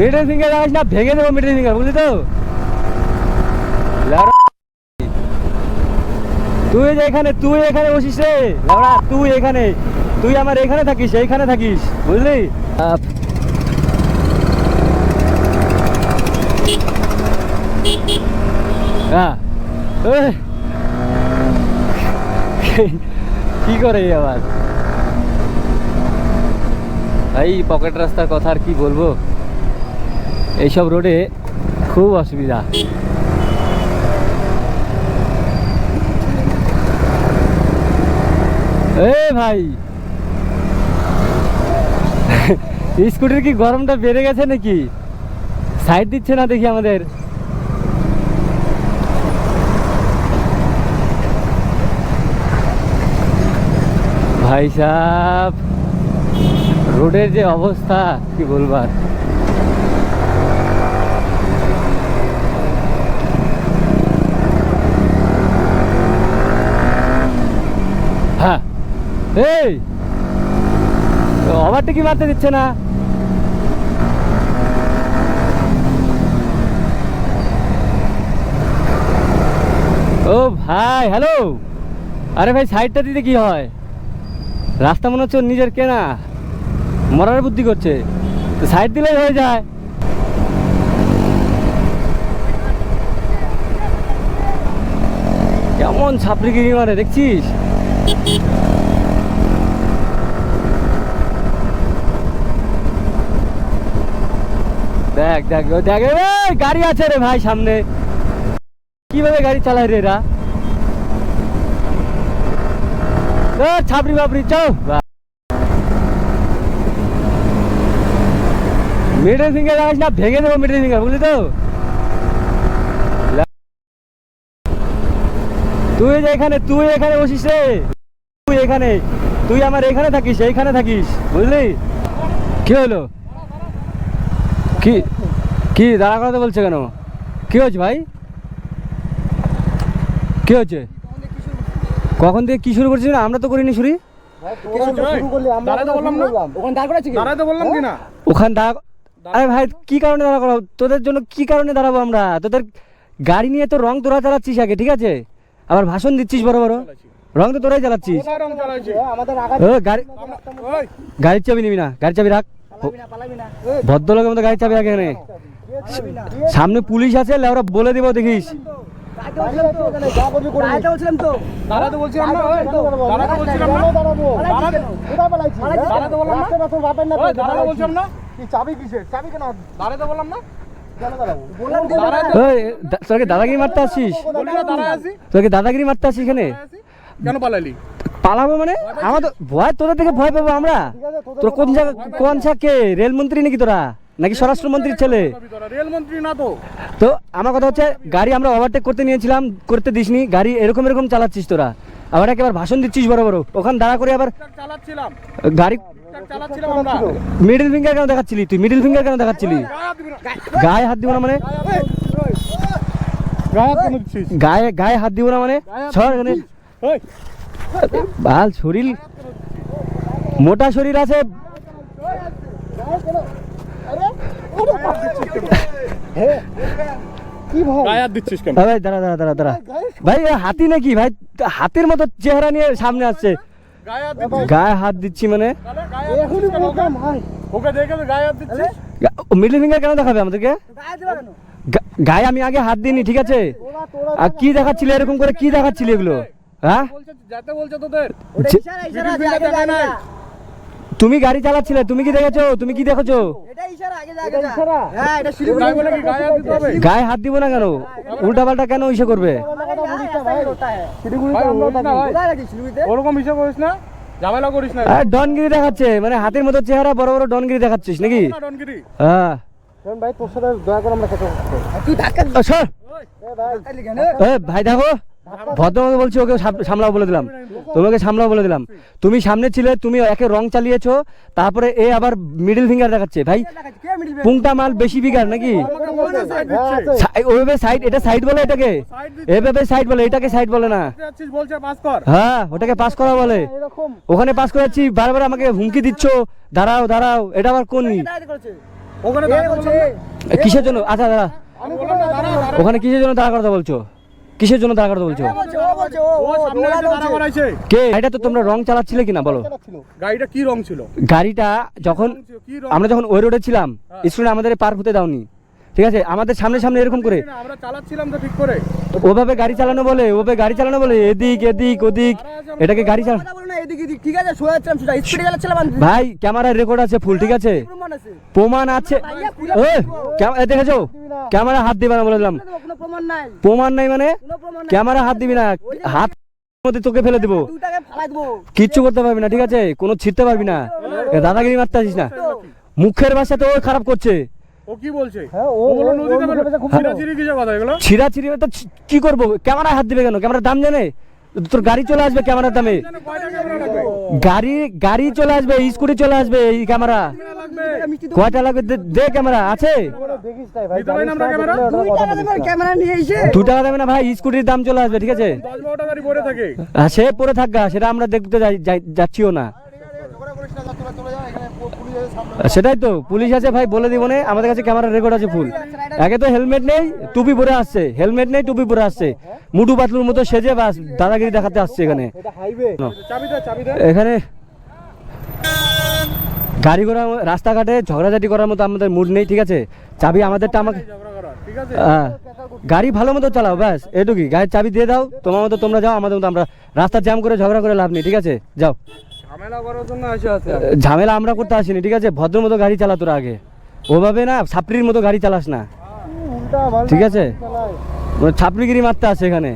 Middle finger আস না ভেঙে দেবো মিডল ফিঙ্গার বুঝলি তো? তুই যে এখানে তুই এখানে বসিস রে লেওড়া, তুই এখানে তুই আমার এখানে থাকিস এইখানে থাকিস বুঝলি? হ্যাঁ। কি করে আবার? ভাই পকেট রাস্তার কথা আর কি বলব? এইসব রোডে খুব অসুবিধা। এ ভাই! স্কুটির কি গরমটা বেড়ে গেছে নাকি? সাইড দিচ্ছে না দেখি আমাদের। ভাই সাহ রোডের যে অবস্থা, কি বলবার হ্যাঁ এই ওভারটেকি মারতে দিচ্ছে না? ও ভাই, হ্যালো? আরে ভাই, সাইডটা দিতে কি হয়? রাস্তা মনে হচ্ছে নিজের কেনা। মরার বুদ্ধি করছে। তো সাইড দিলেই হয়ে যায়। কেমন ছাপড়িগিরি মারে দেখছিস? দেখ দেখ দেখ গাড়ি আছে রে ভাই সামনে। কীভাবে গাড়ি চালায় রে এরা? ছাপড়ি বাপড়ি চো না, ভেঙে দেবো বুঝলি তো? তুই এখানে তুই এখানে বসিস রে। তুই এখানে, তুই আমার এখানে থাকিস, এইখানে থাকিস, বুঝলি? কি হলো? কি কি দাঁড়া করাতে বলছে কেন? কি হয়েছে ভাই? কি হয়েছে? কখন থেকে কি শুরু করছিস না আমরা তো করিনি শুরি ওখানে দাঁড় করেছে কি? দাঁড়াতে বললাম কি না? ওখানে দাঁড়া আরে ভাই কি কারণে দাঁড়া করাবো? তোদের জন্য কি কারণে দাঁড়াবো আমরা? তোদের গাড়ি নিয়ে তো রং তোরা চালাচ্ছিস আগে ঠিক আছে? আবার ভাষণ দিচ্ছিস বড় বড়। রং তো তোরাই চালাচ্ছিস। গাড়ির চাবি নিবি না গাড়ির চাবি রাখ। পালাবি না ভদ্রলোকের মতো গাড়ির চাবি রাখ এখানে। সামনে পুলিশ আছে ওরা বলে দিব দেখিস। কি কি দাদাগিরি মারতে আসছিস? বলি না দাঁড়ায় আছি তোরা কি দাদাগিরি মারতে আসছিস এখানে? কেন পালালি? পালাবো মানে? আমার তো ভয় তোদের থেকে ভয় পাবো আমরা? তোর কোন জায়গা কোন ছাকে রেলমন্ত্রী নাকি তোরা? নাকি স্বরাষ্ট্রমন্ত্রীর ছেলে? রেলমন্ত্রী না তো। তো আমার কথা হচ্ছে গাড়ি আমরা ওভারটেক করতে নিয়েছিলাম করতে দিসনি গাড়ি এরকম এরকম চালাচ্ছিস তোরা। আবার একেবারে ভাষণ দিচ্ছিস বড় বড়। ওখানে দাঁড়া করে আবার চালাচ্ছিলাম। গাড়ি মিডিল ফিঙ্গার কেন দেখাচ্ছিলি তুই? মিডিল ফিঙ্গার কেন দেখাচ্ছিলি? গায়ে হাত দিবি না। গায়ে হাত দিব না মানে? গায়ে গায়ে গায়ে হাত দিব না মানে? সর এখানে। বাল শরীর। মোটা শরীর আছে। কি ভাই? গায়ে দিচ্ছিস কেন? ভাই দাঁড়া দাঁড়া দাঁড়া দাঁড়া। ভাই হাতি নাকি? ভাই হাতির মতো চেহারা নিয়ে সামনে আসছে। গায়ে হাত দিচ্ছিস? গায়ে হাত দিচ্ছি মানে? মিডল ফিঙ্গার কেন দেখাবে আমাদেরকে? গায়ে আমি আগে হাত দিইনি ঠিক আছে? আর কি দেখাচ্ছিলে এরকম করে কি দেখাচ্ছিলে এগুলো? হ্যাঁ। তুমি গাড়ি চালাচ্ছিলে তুমি কি দেখেছ? তুমি কি দেখেছ? হ্যাঁ এটা শিলিগুড়ি তাই বলে কি গায়ে হাত দিব না কেন? উল্টা পাল্টা কেন ইসে করবে? শিলিগুড়িতে ওরকম হিসাব করিস না ঝামেলা করিস না। ডনগিরি দেখাচ্ছে মানে হাতির মতো চেহারা বড় বড় ডনগিরি দেখাচ্ছিস নাকি? হ্যাঁ। ভাই তোর সাথে দয়া করে আমরা ভাই দেখো। ভদ্রভাবে বলছি ওকে সামলাও বলে দিলাম। তোমাকে সামলাও বলে দিলাম। তুমি সামনে ছিলে তুমি একে রং চালিয়েছো তারপরে এ আবার মিডিল ফিঙ্গার দেখাচ্ছে। ভাই পুংটা মাল বেশি বিঘার নাকি? ওইভাবে সাইড এটা সাইড বলে এটাকে? এভাবে সাইড বলে এটাকে সাইড বলে না। হ্যাঁ ওটাকে পাস করা বলে। ওখানে পাস করাচ্ছি বারবার আমাকে হুমকি দিচ্ছ। দাঁড়াও দাঁড়াও এটা আবার কোন কিসের জন্য? আচ্ছা দাঁড়া। ওখানে কিসের জন্য দাঁড়া করতে বলছো? কিসের জন্য দাঁড়া করতে বলছো? কে? এটা তো তোমরা রং চালাচ্ছিলে কিনা বলো? গাড়িটা কি রং ছিল? গাড়িটা যখন কি আমরা যখন ওই রোডে ছিলাম হ্যাঁ। স্টুডেন্ট আমাদের পার হতে দাওনি। ঠিক আছে? আমাদের সামনে সামনে এরকম করে। আমরা চালাচ্ছিলাম তো ঠিক করে। ওভাবে গাড়ি চালানো বলে ওভাবে গাড়ি চালানো বলে এদিক এদিক ওদিক। এটাকে গাড়ি চালানো ঠিক আছে। ভাই ক্যামেরার রেকর্ড আছে ফুল ঠিক আছে? প্রমাণ আছে। দেখেছ? ক্যামেরা হাত দিবে না বলে দিলাম। প্রমাণ নাই। মানে? ক্যামেরা হাত দিবি না। হাত মধ্যে তোকে ফেলে দিব। কিচ্ছু করতে পারবি না ঠিক আছে? কোনো ছিটতে পারবি না। দাদাগিরি মারতে আসিস না। মুখের ভাষা তো খারাপ করছে। ও কি বলছে? হ্যাঁ, ও- ও নদীতে ওর মুখে ফেলে খুব ছিঁড়াছিঁড়ি কিসের কথা এগুলো ছিঁড়া তো কি করব? ক্যামেরা হাত দিবে কেন? ক্যামেরার দাম জানে? তোর গাড়ি চলে আসবে ক্যামেরার দামে। যেন কয়টা ক্যামেরা লাগবে। গাড়ি গাড়ি চলে আসবে স্কুটি চলে আসবে এই ক্যামেরা। লাগবে? কয়টা লাগবে? দে- ক্যামেরা আছে? দিতে পারি না আমরা ক্যামেরা? দুই টাকা দেবে ক্যামেরা নিয়ে এসে। দু টাকা দেবে না ভাই স্কুটির দাম চলে আসবে ঠিক আছে? সে পরে থাকগা সেটা আমরা দেখতে যাচ্ছিও না। সেটাই তো পুলিশ আছে ভাই বলে দিব না আমাদের কাছে ক্যামেরা রেকর্ড আছে ফুল একে তো হেলমেট নেই টুপি পরে আসছে। হেলমেট নেই টুপি পরে আসছে। মুটু পাতলুর মতো সেজে বাস দাদাগিরি দেখাতে আসছে এখানে। এখানে গাড়ি ঘোড়া রাস্তাঘাটে ঝগড়াঝাটি করার মতো আমাদের মুড নেই ঠিক আছে? চাবি আমাদেরটা আমাকে হ্যাঁ। গাড়ি ভালো মতো চালাও ব্যাস এটুকুই গাড়ির চাবি দিয়ে দাও তোমার মতো তোমরা যাও আমাদের মতো আমরা রাস্তা জ্যাম করে ঝগড়া করে লাভ নেই ঠিক আছে? যাও। ঝামেলা আমরা করতে আসিনি ঠিক আছে? ভদ্র মতো গাড়ি চালা তোরা আগে। ওভাবে না ছাপড়ির মতো গাড়ি চালাস না। ঠিক আছে? ছাপড়িগিরি মারতে আছে এখানে।